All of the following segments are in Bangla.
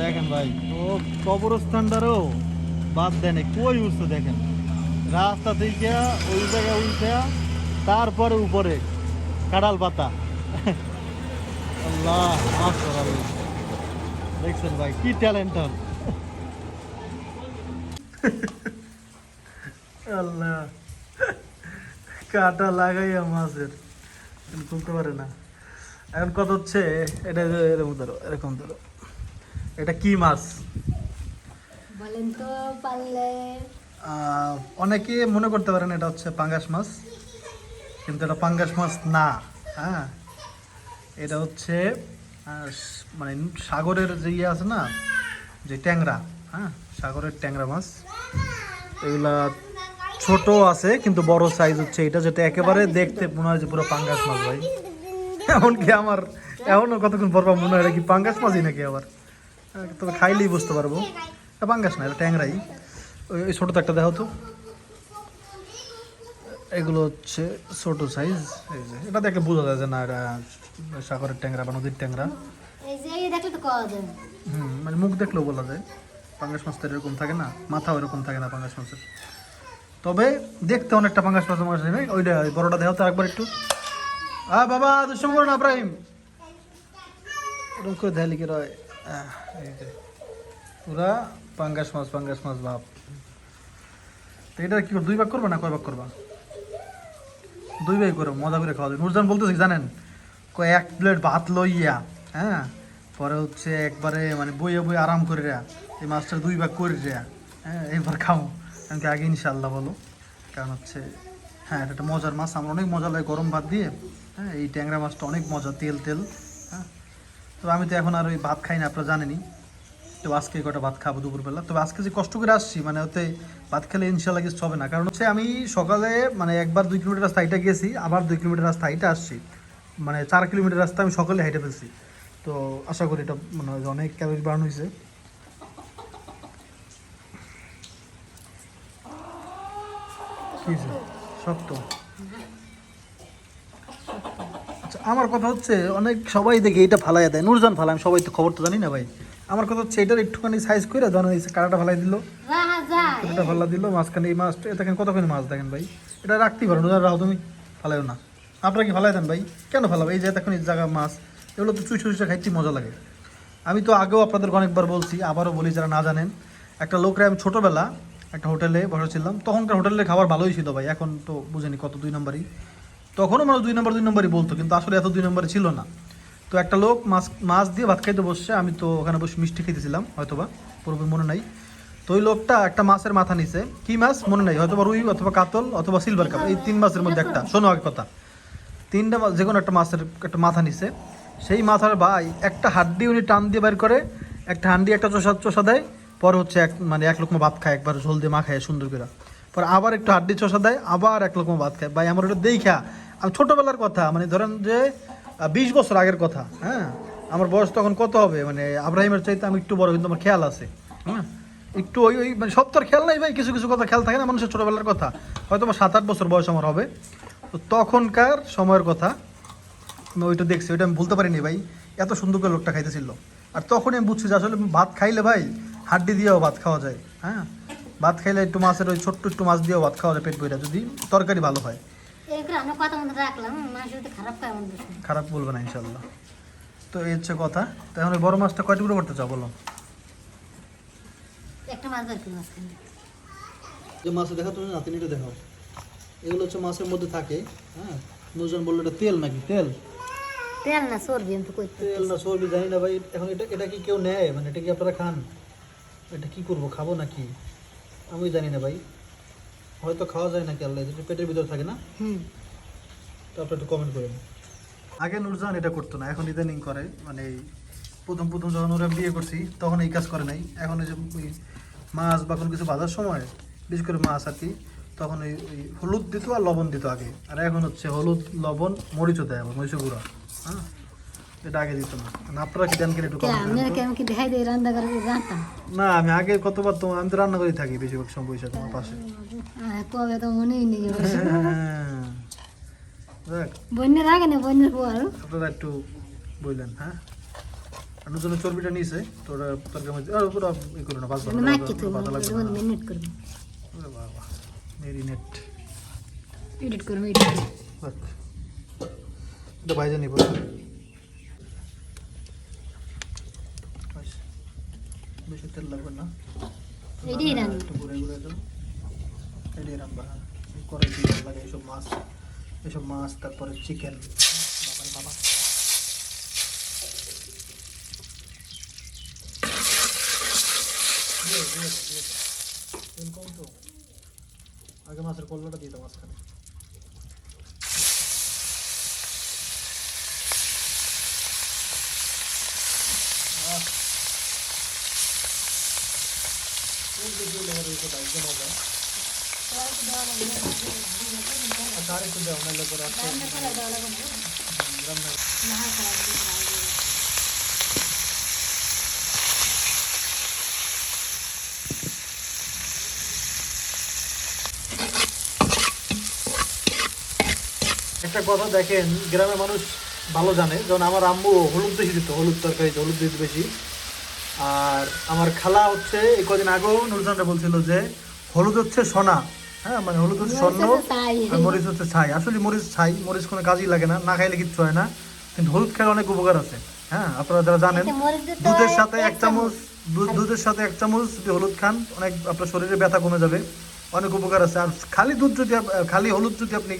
দেখেন ভাই, ও কবরস্থানটারও বাদ দেন কই উঠছে দেখেন। রাস্তা থেকে ওই জায়গায় উঠে তারপরে উপরে কাঁড়াল পাতা। আল্লাহ দেখছেন ভাই, কি ট্যালেন্ট আল্লাহ, কাটা লাগাইয়া মাছের। তুলতে পারে না। এখন কত হচ্ছে? এটা এরকম ধরো এরকম ধরো। এটা কি মাছ? বলেন তো পারলে অনেকে মনে করতে পারেন এটা হচ্ছে পাঙ্গাস মাছ কিন্তু এটা পাঙ্গাস মাছ না হ্যাঁ? এটা হচ্ছে মানে সাগরের যে ইয়ে আছে না যে ট্যাংরা হ্যাঁ? সাগরের ট্যাংরা মাছ। এগুলা ছোট আছে কিন্তু বড় সাইজ হচ্ছে এটা যেটা একেবারে দেখতে মনে হয় যে পুরো পাঙ্গাস মাছ ভাই। এমনকি আমার এখনও কতক্ষণ পর মনে হয় এটা কি পাঙ্গাস মাছই নাকি আবার? তবে খাইলেই বুঝতে পারব। এটা পাঙ্গাস না এটা ট্যাংরাই। ওই ছোটো তো একটা দেখো তো। এগুলো হচ্ছে ছোট সাইজ এই যে। এটা দেখে বোঝা যায় যে না এটা সাগরের ট্যাংরা বা নদীর ট্যাংরা। হুম মানে মুখ দেখলেও বলা যায়। পাঙ্গাস মাছটা এরকম থাকে না মাথা ওরকম থাকে না পাঙ্গাস মাছের। তবে দেখতে অনেকটা পাঙ্গাস মাছের মাছ নেই। ওইটা ওই বড়টা দেখাও তো একবার একটু। আ বাবা দুষ্টম করো না ইব্রাহিম ওরকম করে দেখালি কি রয় পুরা পাঙ্গাস মাছ পাঙ্গাস মাছ ভাব। তো এটা কি? দুই ভাগ করবা না কয় ভাগ করবা? দুই ভাই করো, মজা করে খাওয়া যাবে নুরজান বলতেছি জানেন? কয় এক প্লেট ভাত লইয়া হ্যাঁ? পরে হচ্ছে একবারে মানে বইয়ে বই আরাম করে রা এই মাছটা দুই ভাগ করে রা হ্যাঁ? এইবার খাও। আমি আগে ইনশাল্লাহ বলো? কারণ হচ্ছে হ্যাঁ এটা একটা মজার মাছ। আমার অনেক মজা লাগে গরম ভাত দিয়ে হ্যাঁ? এই ট্যাংরা মাছটা অনেক মজা, তেল তেল হ্যাঁ? তবে আমি তো এখন আর ওই ভাত খাই না, আপনারা জানেনই। তো আজকে কটা ভাত খাব দুপুরবেলা। তবে আজকে যে কষ্ট করে আসছি মানে ওতে ভাত খেলে ইনশাল্লাহ কিছু হবে না। কারণ হচ্ছে আমি সকালে মানে একবার দুই কিলোমিটার রাস্তা হাইটা গেছি, আবার দুই কিলোমিটার রাস্তা হাইটা আসছি। মানে চার কিলোমিটার রাস্তা আমি সকালে হাইটে ফেলছি। তো আশা করি এটা মানে অনেক ক্যালোরি বার্ন হয়েছে? শক্ত। আমার কথা হচ্ছে, অনেক সবাই দেখে এটা ফালাই দেয়। নুরজান ফালাই আমি সবাই তো খবর তো জানি না ভাই। আমার কথা হচ্ছে, এটার একটুখানি সাইজ করে ধরেন এই কাটাটা ফালাই দিল। রাহা এটা ফাল্লা দিল, মাঝখানে এই মাছটা দেখেন কতখানি মাছ দেখেন ভাই? এটা রাখতেই পারো নুরজান রাখো তুমি ফালাইও না। আপনারা কি ফালাই দেন ভাই? কেন ফালাবো? এই যে দেখুন এই জায়গা মাছ, এগুলো তো চুই চুইটা খাইতে মজা লাগে। আমি তো আগেও আপনাদের অনেকবার বলছি, আবারও বলি যারা না জানেন, একটা লোকরে আমি ছোটোবেলা একটা হোটেলে বসেছিলাম। তখনকার হোটেলের খাবার ভালোই ছিল ভাই, এখন তো বুঝেনি কত, দুই নম্বরই। তখনও মানুষ দুই নম্বর, দুই নম্বরই বলতো, কিন্তু আসলে এত দুই নম্বরে ছিল না। তো একটা লোক মাছ মাছ দিয়ে ভাত খাইতে বসছে, আমি তো ওখানে বসে মিষ্টি খেতেছিলাম হয়তোবা, পুরোপুরি মনে নাই। তো ওই লোকটা একটা মাছের মাথা নিছে। কি মাছ? মনে নাই, হয়তোবা রুই, অথবা কাতল, অথবা সিলভার কাপ এই তিন মাছের মধ্যে একটা। শোনো আগে কথা। তিনটা যে কোনো একটা মাছের একটা মাথা নিছে। সেই মাথার ভাই একটা হাড্ডি উনি টান দিয়ে বের করে, একটা হান্ডি, একটা চোষা, চষা দেয়, পরে হচ্ছে এক মানে এক লোকমা ভাত খায়, একবার ঝোল দিয়ে মাখায় সুন্দর করে। পরে আবার একটু হাড্ডি, চষা দেয়, আবার এক লোকমা ভাত খায়। ভাই, আমার ওটা দেখা আমি ছোটোবেলার কথা মানে ধরেন যে বিশ বছর আগের কথা হ্যাঁ? আমার বয়স তখন কত হবে? মানে আব্রাহিমের চাইতে আমি একটু বড়, কিন্তু আমার খেয়াল আছে হ্যাঁ? একটু ওই ওই মানে সব তো খেয়াল নাই ভাই, কিছু কিছু কথা খেয়াল থাকে না মানুষের ছোটোবেলার কথা। হয়তো আমার সাত আট বছর বয়স আমার হবে। তো তখনকার সময়ের কথা, আমি ওইটা দেখছি, ওইটা আমি বলতে পারিনি ভাই, এত সুন্দর করে লোকটা খাইতেছিল। আর তখনই আমি বুঝছি যে আসলে ভাত খাইলে ভাই, হাড্ডি দিয়েও ভাত খাওয়া যায় হ্যাঁ? ভাত খাইলে একটু মাছের ওই ছোট্ট একটু মাছ দিয়েও ভাত খাওয়া যায় পেট বইটা যদি তরকারি ভালো হয়। এরকম আমরা কথা মতো রাখলাম যদি খারাপ আমাদের খারাপ বলবে না ইনশাল্লাহ তো এই হচ্ছে কথা। তো এখন বড় মাছটা কয় টুকরো করতে চাও বলো? একটা মাছ বের করি মাঝখানে যে মাছ দেখা তুমি নাতিনিটা দেখাও। এগুলো হচ্ছে মাছের মধ্যে থাকে হ্যাঁ? নুজন বলল এটা তেল নাকি? তেল? তেল না সরবি আমি তো কই তেল না চর্বি জানি না ভাই। এখন এটা এটা কি কেউ নেয়? মানে এটা কি আপনারা খান? এটা কি করব খাব নাকি? আমি জানি না ভাই। হয়তো খাওয়া যায় নাকি আল্লাহ এটা পেটের ভিতর থাকে না? হুম। তো আপনারা একটু কমেন্ট করেন। আগে নুরজান এটা করতো না এখন ইদানিং করে মানে প্রথম প্রথম যখন ওরা বিয়ে করছি তখন এই কাজ করে নাই। এখন ওই যে ওই মাছ বা কোনো কিছু বাজার সময় বিশেষ করে মাছ আর কি তখন ওই ওই হলুদ দিত আর লবণ দিত আগে। আর এখন হচ্ছে হলুদ লবণ মরিচও দেয় আবার মরিচের গুঁড়া। হ্যাঁ? এটা আগে দিত না মানে আপনারা কি দেন কিনা একটু আমি কি দেখাই দিই রান্না করে না আমি আগে কতবার তো আমি তো রান্না করেই থাকি বেশিরভাগ সময় বসে তোমার পাশে। কবে তো মনেই নেই হ্যাঁ। বন্যের আগে না বন্যের পর আপনারা একটু বললেন হ্যাঁ? নতুন চর্বিটা নিয়েছে তো ওটা তরকারি মধ্যে আর পুরো ই করো না ভাজা মিনিট করবি। বাবা মেরিনেট এডিট করবি এডিট করবি এটা ভাইজা নিব ব্যাস। বেশি তেল লাগবে না ঘুরে ঘুরে হ্যাঁ করে এইসব মাছ এইসব মাছ তারপরে চিকেন আগে মাছের কল্লাটা দিয়ে দাও মাঝখানে আহ। তেল বেশি হলে আবার ওইটা বাইকে মজা। আচ্ছা, আরেকটু দাও, নাহলে পরে আস্তে একটা কথা দেখেন, গ্রামের মানুষ ভালো জানে। যেমন আমার আম্মু হলুদ বেশি দিত, হলুদ তরকারিতে হলুদ দিত বেশি। আর আমার খালা হচ্ছে এই কদিন আগেও নুরজানরা বলছিল যে হলুদ হচ্ছে সোনা। হ্যাঁ মানে হলুদ হচ্ছে স্বর্ণ মরিচ হচ্ছে ছাই। আর মরিচ হচ্ছে ছাই। আসলে মরিচ ছাই মরিচ কোনো কাজই লাগে না না খাইলে কিচ্ছু হয় না। কিন্তু হলুদ খেলে অনেক উপকার আছে। হ্যাঁ আপনারা যারা জানেন দিতে দুধের সাথে এক চামচ। দুধের সাথে এক চামচ যদি হলুদ খান অনেক আপনার শরীরে ব্যথা কমে যাবে। অনেক উপকার আছে। আর খালি দুধ যদি খালি হলুদ যদি আপনি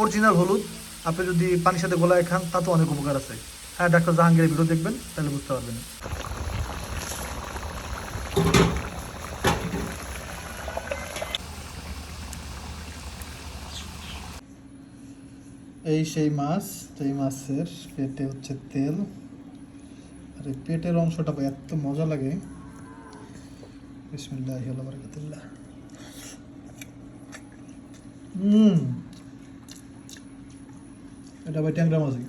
অরিজিনাল হলুদ আপনি যদি পানির সাথে গোলায় খান তাতেও অনেক উপকার আছে। হ্যাঁ ডাক্তার জাহাঙ্গীরের ভিডিও দেখবেন তাহলে বুঝতে পারবেন। এই সেই মাছ এই মাছের পেটে হচ্ছে তেল। আর এই পেটের অংশটা এত মজা লাগে। বিসমিল্লাহ এটা ভাই ট্যাংরা মাছই।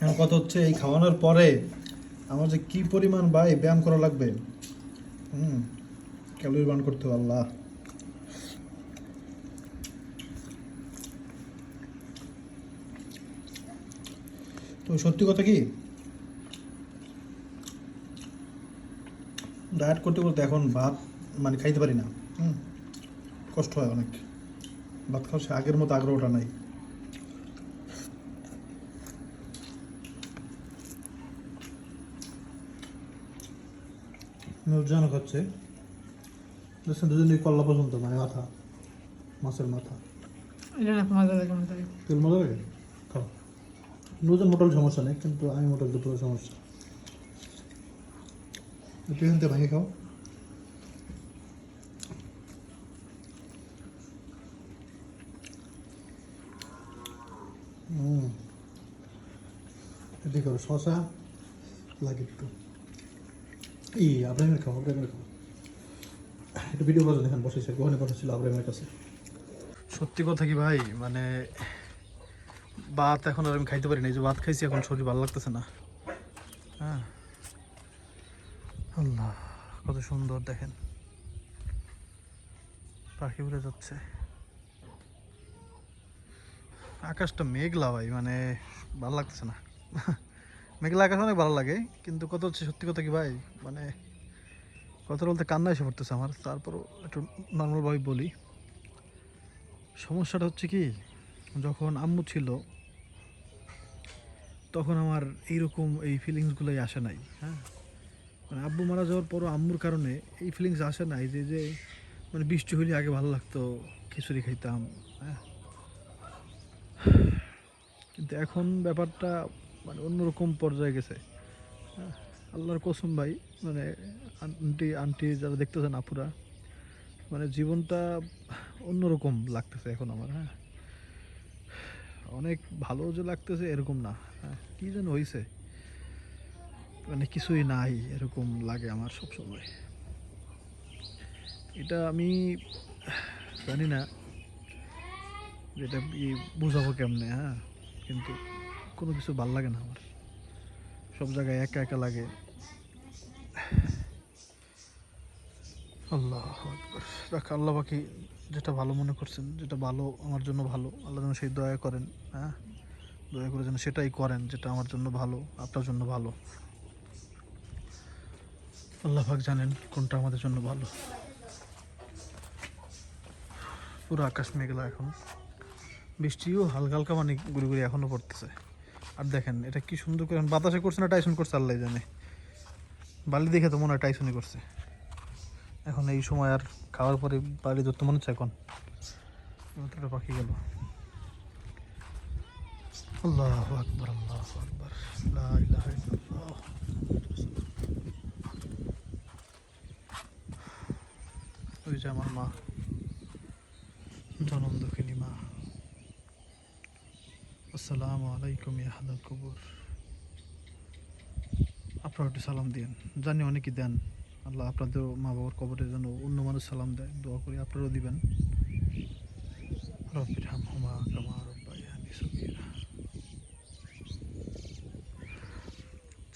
এখন কথা হচ্ছে এই খাওয়ানোর পরে আমার যে কি পরিমাণ ভাই ব্যায়াম করা লাগবে। হুম। ক্যালোরি বার্ন করতে আল্লাহ। তো সত্যি কথা কি? ডায়েট করতে করতে এখন ভাত মানে খাইতে পারি না হুম? কষ্ট হয় অনেক। ভাত খাওয়া সে আগের মতো আগ্রহটা নাই। নুরজানও হচ্ছে দুজনেই কল্লা পছন্দ মানে মাথা মাছের মাথা। তেল মজা লাগে নুরজান মোটাল সমস্যা নেই, কিন্তু আমি মোটাল দুটো সমস্যা। একটু এখান থেকে ভেঙে খাও। এটি করো শশা লাগে একটু ই আব্রাহিমের খাও আব্রাহিমের খাও। একটু ভিডিও করা, দেখেন বসেছে ওখানে বসেছিল আব্রাহিমের কাছে। সত্যি কথা কি ভাই? মানে ভাত এখন আর আমি খাইতে পারি না যে ভাত খাইছি, এখন শরীর ভালো লাগতেছে না। হ্যাঁ। আল্লাহ, কত সুন্দর, দেখেন। পাখি উড়ে যাচ্ছে। আকাশটা মেঘলা ভাই মানে ভালো লাগতেছে না। মেঘলা আকাশ অনেক ভালো লাগে, কিন্তু কত হচ্ছে সত্যি কথা কি ভাই মানে কথা বলতে কান্না এসে পড়তেছে আমার। তারপরও একটু নর্মালভাবে বলি। সমস্যাটা হচ্ছে কি, যখন আম্মু ছিল তখন আমার এইরকম এই ফিলিংসগুলোই আসে নাই হ্যাঁ? মানে আব্বু মারা যাওয়ার পরও আম্মুর কারণে এই ফিলিংস আসে নাই যে যে মানে বৃষ্টি হলে আগে ভালো লাগতো খিচুড়ি খাইতাম হ্যাঁ? কিন্তু এখন ব্যাপারটা মানে অন্যরকম পর্যায়ে গেছে হ্যাঁ, আল্লাহর কসম ভাই মানে আন্টি আন্টি যারা দেখতেছেন আপুরা মানে জীবনটা অন্যরকম লাগতেছে এখন আমার হ্যাঁ? অনেক ভালো যে লাগতেছে, এরকম না। হ্যাঁ কী যেন হয়েছে মানে কিছুই নাই, এরকম লাগে আমার সব সময় এটা আমি, জানি না ই বুঝাবো কেমনে হ্যাঁ? কিন্তু কোনো কিছু ভালো লাগে না আমার। সব জায়গায় একা একা লাগে। আল্লাহ আল্লাহ বাকি যেটা ভালো মনে করছেন, যেটা ভালো আমার জন্য ভালো, আল্লাহ যেন সেই দয়া করেন হ্যাঁ? দয়া করে যেন সেটাই করেন যেটা আমার জন্য ভালো, আপনার জন্য ভালো। আল্লাহ পাক জানেন কোনটা আমাদের জন্য ভালো। পুরো আকাশ মেঘলা এখন। বৃষ্টিও হালকা হালকা মানে গুড়ি গুড়ি এখনও পড়তেছে। আর দেখেন, এটা কি সুন্দর করে, বাতাসে করছে না টাইসন করছে আল্লাহ জানে। বালি দেখে তো মনে হয় টাইসনই করছে। এখন এই সময় আর খাওয়ার পরে বাড়ি ধরতে মনে হচ্ছে এখন। পাখি গেল। আমার মা। জনম দুঃখিনী মা। আসসালামু আলাইকুম ইয়াহাদা কবুর। আপনারা একটু সালাম দিন জানি অনেকেই দেন। আল্লাহ আপনাদের মা বাবার কবরের জন্য অন্য মানুষ সালাম দেয় দোয়া করি আপনারাও দিবেন।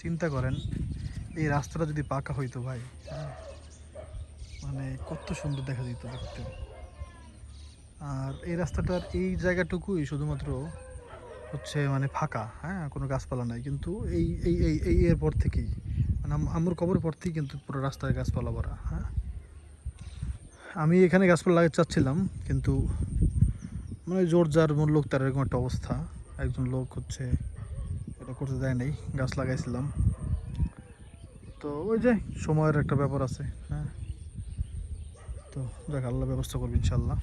চিন্তা করেন এই রাস্তাটা যদি পাকা হইতো ভাই হ্যাঁ, মানে কত সুন্দর দেখা যেত দেখতে। আর এই রাস্তাটার এই জায়গাটুকুই শুধুমাত্র হচ্ছে মানে ফাঁকা হ্যাঁ কোনো গাছপালা নাই। কিন্তু এই এই এই এই এর থেকেই মানে আম- আমার কবর থেকেই কিন্তু পুরো রাস্তায় গাছপালা ভরা হ্যাঁ? আমি এখানে গাছপালা লাগাতে চাচ্ছিলাম, কিন্তু মানে জোর যার মূল লোক তার এরকম একটা অবস্থা। একজন লোক হচ্ছে এটা করতে দেয় নাই, গাছ লাগাইছিলাম। তো ওই যে সময়ের একটা ব্যাপার আছে হ্যাঁ? তো যাক, আল্লাহ ব্যবস্থা করবে ইনশাল্লাহ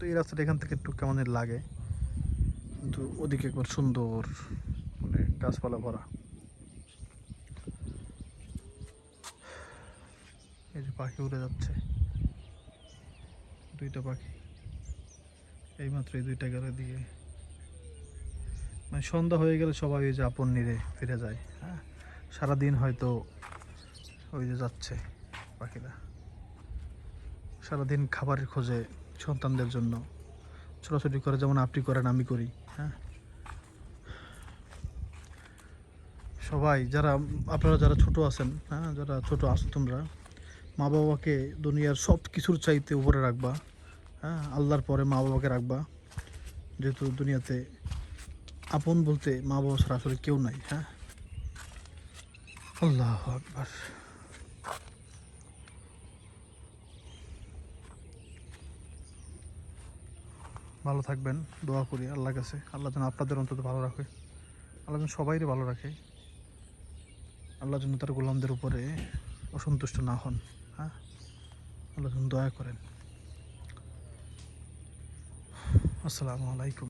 তো এই রাস্তাটা এখান থেকে একটু কেমন লাগে। কিন্তু ওদিকে একবার সুন্দর মানে গাছপালা ভরা। এই যে পাখি উড়ে যাচ্ছে। দুইটা পাখি। এইমাত্র এই দুইটা গেলে দিয়ে। মানে সন্ধ্যা হয়ে গেলে সবাই ওই যে আপন নিরে ফিরে যায় হ্যাঁ? সারাদিন হয়তো ওই যে যাচ্ছে পাখিরা। সারাদিন খাবারের খোঁজে সন্তানদের জন্য। ছোটাছুটি করে, যেমন আপনি করেন, আমি করি হ্যাঁ? সবাই, যারা, আপনারা যারা ছোট আছেন হ্যাঁ? যারা ছোট আছো তোমরা মা বাবাকে দুনিয়ার সব কিছুর চাইতে উপরে রাখবা হ্যাঁ? আল্লাহর পরে মা বাবাকে রাখবা। যেহেতু দুনিয়াতে আপন বলতে মা বাবা ছাড়া আসলে কেউ নাই হ্যাঁ? আল্লাহ আকবার। ভালো থাকবেন, দোয়া করি আল্লাহর কাছে। আল্লাহ যেন আপনাদের অন্তত ভালো রাখে, আল্লাহ যেন সবাইকে ভালো রাখে। আল্লাহ যেন তার গোলামদের উপরে অসন্তুষ্ট না হন। হ্যাঁ? আল্লাহ দয়া করেন। আসসালামু আলাইকুম।